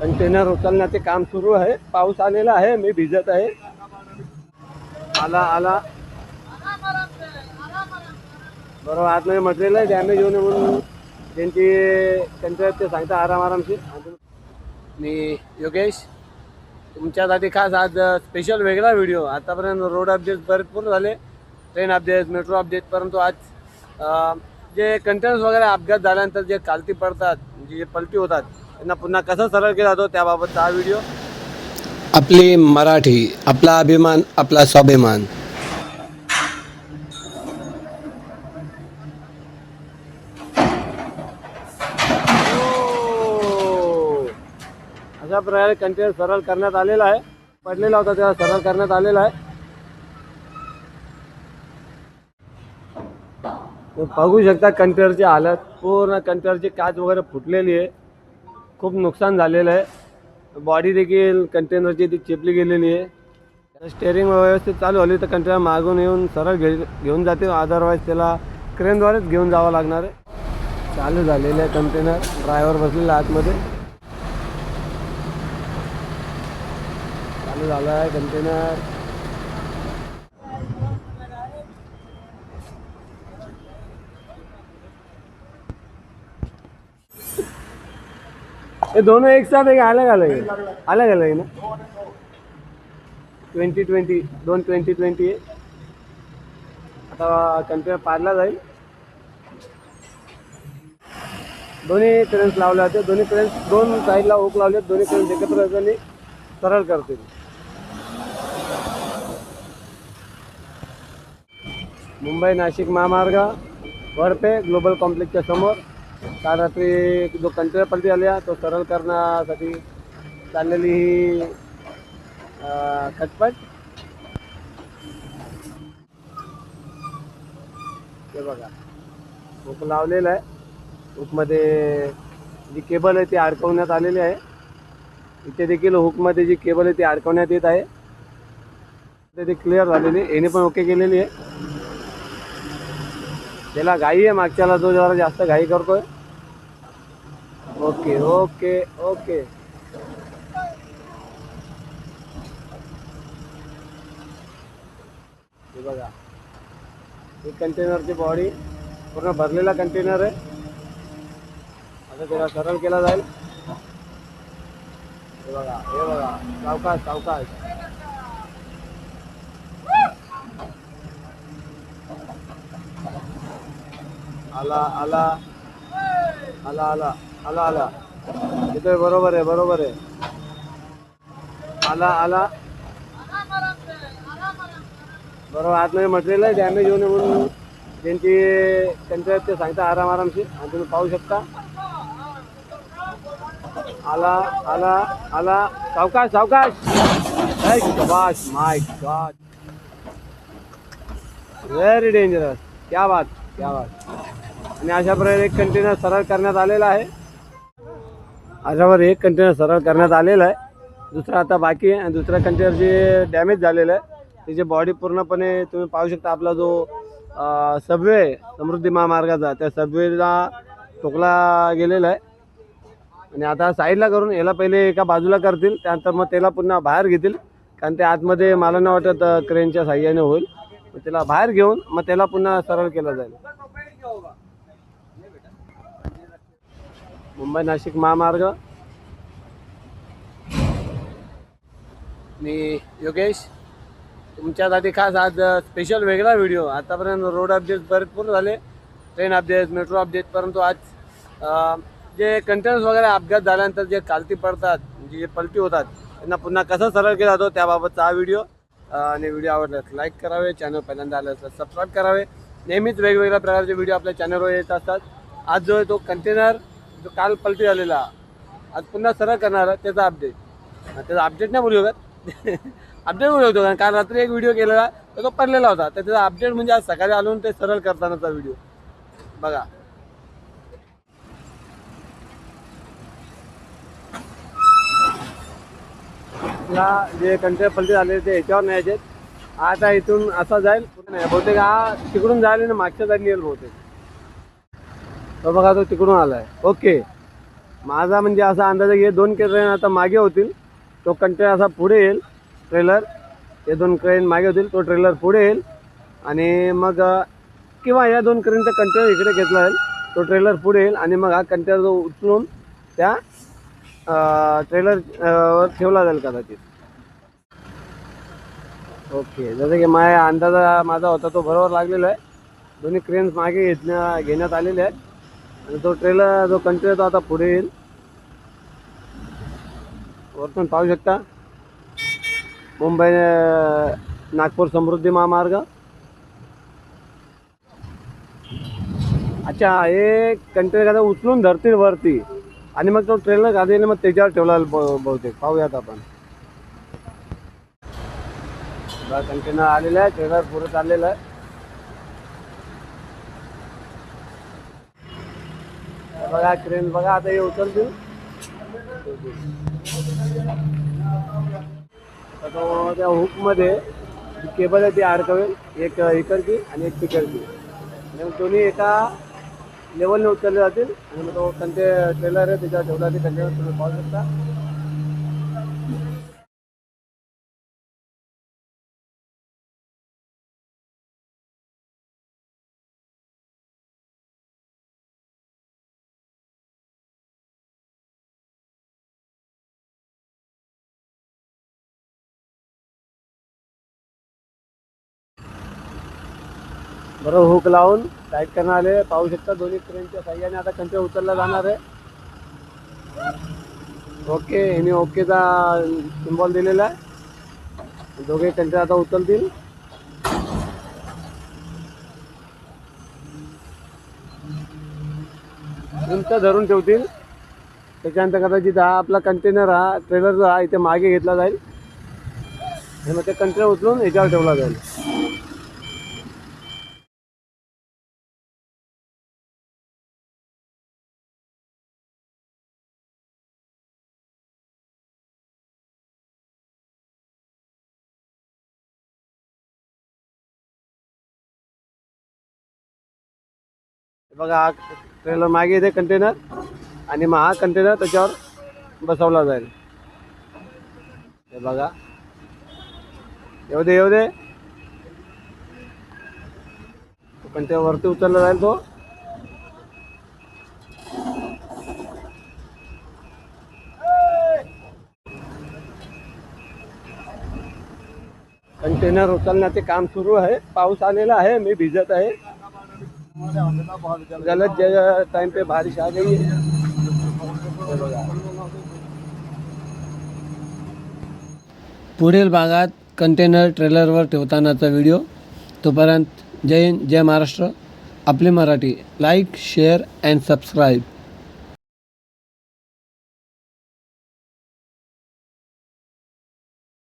Container उचलण्याचे काम सुरू आहे. पाऊस आलेला आहे. मी भिजत आहे. आला आला. बरोबर आत नाही म्हटलेलं आहे. डॅमेज होऊ नये म्हणून त्यांची त्यांच्या ते सांगता आराम आरामशी मी योगेश. तुमच्यासाठी खास आज स्पेशल वेगळा व्हिडिओ आतापर्यंत रोड अपडेट भरपूर झाले. ट्रेन अपडेट मेट्रो अपडेट परंतु आज जे कंटेनर्स वगैरे अपघात झाल्यानंतर जे कालती पडतात जे पलटी होतात त्यांना पुन्हा कसा सरळ केला जातो त्याबाबतचा हा व्हिडिओ आपली मराठी आपला अभिमान आपला स्वाभिमान. अशा प्रकारे कंटेनर सरळ करण्यात आलेला आहे. पडलेला होता तेव्हा सरळ करण्यात आलेला आहे. बघू शकता कंटेनरची हालत. पूर्ण कंटेनरची काच वगैरे फुटलेली आहे. खूप नुकसान झालेलं आहे. बॉडी देखील कंटेनरची ती चिपली गेलेली आहे. स्टेअरिंग व्यवस्थित चालू झाली तर कंटेनर मागून येऊन सरळ घे घेऊन जाते. अदरवाईज त्याला क्रेनद्वारेच घेऊन जावं लागणार आहे. चालू झालेलं आहे कंटेनर ड्रायव्हर बसलेला आतमध्ये. चालू झालं आहे कंटेनर ये दोनों एक साथ एक अलग अलग है अलग अलग है ना? ट्वेंटी ट्वेंटी दोन ट्वेंटी ट्वेंटी आहे. आता कंटेनर पाडला जाईल. दोन्ही पेरेंट्स लावले होते. दोन्ही पेरेंट्स दोन साईडला ओक लावले. दोन्ही पेरेंट्स एकत्र असताना सरळ करतील. मुंबई नाशिक महामार्ग वरपे ग्लोबल कॉम्प्लेक्सच्या समोर. काल रात्री जो कंटेनर पलटी आल्या तो सरळ करण्यासाठी चाललेली ही खटपट. हे बघा हुक लावलेला आहे. हुकमध्ये जी केबल आहे ती अडकवण्यात आलेली आहे. इथे देखील हुकमध्ये जी केबल आहे ती अडकवण्यात येत आहे. ते क्लिअर झालेली आहे. याने पण ओके केलेली आहे. त्याला घाई आहे. मागच्याला जो जरा जास्त घाई करतोय. ओके ओके ओके हे बघा. ही कंटेनरची बॉडी पूर्ण भरलेला कंटेनर आहे. आता त्याला सरळ केला जाईल. हे बघा हे बघा. सावकाश सावकाश. आला आला. आला आला. आला आला. येतोय बरोबर आहे बरोबर आहे. आला आला. बरोबर आतमध्ये मटेरियल आहे डॅमेज होऊ नये म्हणून त्यांची त्यांच्या ते सांगता आराम आरामशी आणि तुम्ही पाहू शकता. आला आला आला. सावकाश सावकाश. शबाश माय गॉड व्हेरी डेंजरस क्या बात क्या बात. आणि अशा प्रकारे एक कंटेनर सरळ करण्यात आलेला आहे. अशावर एक कंटेनर सरळ करण्यात आलेला आहे. दुसरा आता बाकी आहे. आणि दुसरा कंटेनर जे डॅमेज झालेलं आहे. त्याची बॉडी पूर्णपणे तुम्ही पाहू शकता आपला जो सबवे समृद्धी महामार्गाचा त्या सबवेला टोकला गेलेला आहे. आणि आता साईडला करून याला पहिले एका बाजूला करतील. त्यानंतर मग त्याला पुन्हा बाहेर घेतील. कारण ते आतमध्ये मला नाही वाटत क्रेनच्या साह्याने होईल. मग त्याला बाहेर घेऊन मग त्याला पुन्हा सरळ केला जाईल. मुंबई नाशिक महामार्ग. मी योगेश. तुमच्यासाठी खास आज स्पेशल वेगळा व्हिडिओ आतापर्यंत रोड अपडेट भरपूर झाले. ट्रेन अपडेट मेट्रो अपडेट परंतु आज जे कंटेनर्स वगैरे अपघात झाल्यानंतर जे कालती पडतात म्हणजे जे पलटी होतात त्यांना पुन्हा कसं सरळ केला जातो त्याबाबतचा हा व्हिडिओ आणि व्हिडिओ आवडल्यास लाईक करावे चॅनल पहिल्यांदा आलं तर सबस्क्राईब करावे. नेहमीच वेगवेगळ्या प्रकारचे व्हिडिओ आपल्या चॅनलवर येत असतात. आज जो आहे तो कंटेनर जो काल पलटी झालेला आज पुन्हा सरळ करणार त्याचा अपडेट त्याचा अपडेट नाही बोलू शकत. अपडेट बोलू शकतो कारण काल रात्री एक व्हिडिओ केलेला तर तो पडलेला होता. तर त्याचा अपडेट म्हणजे आज सकाळी आलून ते सरळ करतानाचा व्हिडिओ बघा. ला जे कंटे पलटी झाले ते ह्याच्यावर नाही आता इथून असा जाईल नाही. बहुतेक हा तिकडून जायला ना मागच्या जागी येईल बहुतेक. तो बघा तो तिकडून आलाय. ओके. माझा म्हणजे असा अंदाज आहे हे दोन ट्रेन आता मागे होतील. तो कंटेनर असा पुढे येईल. ट्रेलर हे दोन क्रेन मागे होतील. तो ट्रेलर पुढे येईल. आणि मग किंवा या दोन क्रेनचा कंटेनर इकडे घेतला जाईल. तो ट्रेलर पुढे येईल. आणि मग हा कंटेनर जो उचलून त्या ट्रेलरवर ठेवला जाईल कदाचित. ओके. जसं की माझ्या अंदाज माझा होता तो बरोबर लागलेला आहे. दोन्ही क्रेन्स मागे घेतण्या घेण्यात आलेले आहेत. आणि तो ट्रेलर जो कंटेनर तो आता पुढे येईल. वरतून पाहू शकता. मुंबई नागपूर समृद्धी महामार्ग. अच्छा हे कंटेनर आता उचलून धरतील वरती. आणि मग तो ट्रेलर गाडीने मग त्याच्यावर ठेवला बहुतेक. पाहूयात आपण. कंटेनर आलेला आहे ट्रेलर पुढे चाललेला आहे. बघा क्रेन बघा आता हे उतरतील तर त्या हुकमध्ये जी केबल आहे ती अडकवेल. एक इकडची आणि एक तिकडची आणि मग दोन्ही एका लेवलने उचलले जातील. आणि मग तो कंटे ट्रेलर आहे त्याच्यावर ठेवला ते कंटेनर तुम्ही पाहू शकता बरोबर हुक लावून टाईट करणार आले पाहू शकता दोन्ही ट्रेनच्या साह्याने आता कंटे उचलला जाणार आहे. ओके हिने ओकेचा सिम्बॉल दिलेला आहे. दोघे कंटे आता उचलतील. उंच धरून ठेवतील. त्याच्यानंतर कदाचित हा आपला कंटेनर हा ट्रेलर जो हा इथे मागे घेतला जाईल. आणि मग ते कंटेनर उचलून याच्यावर ठेवला जाईल. बघा हा ट्रेलर मागे येते कंटेनर आणि मग हा कंटेनर त्याच्यावर बसवला जाईल. हे बघा. येऊ दे येऊ दे. कंटेनर वरती उचलला जाईल तो. कंटेनर उचलण्याचे काम सुरू आहे. पाऊस आलेला आहे मी भिजत आहे. गलत जगह टाइम पे बारिश आ गई है। पुढील भागात कंटेनर ट्रेलरवर ठेवतानाचा व्हिडिओ तोपर्यंत जय हिंद जय महाराष्ट्र. आपली Marathi. Like share and subscribe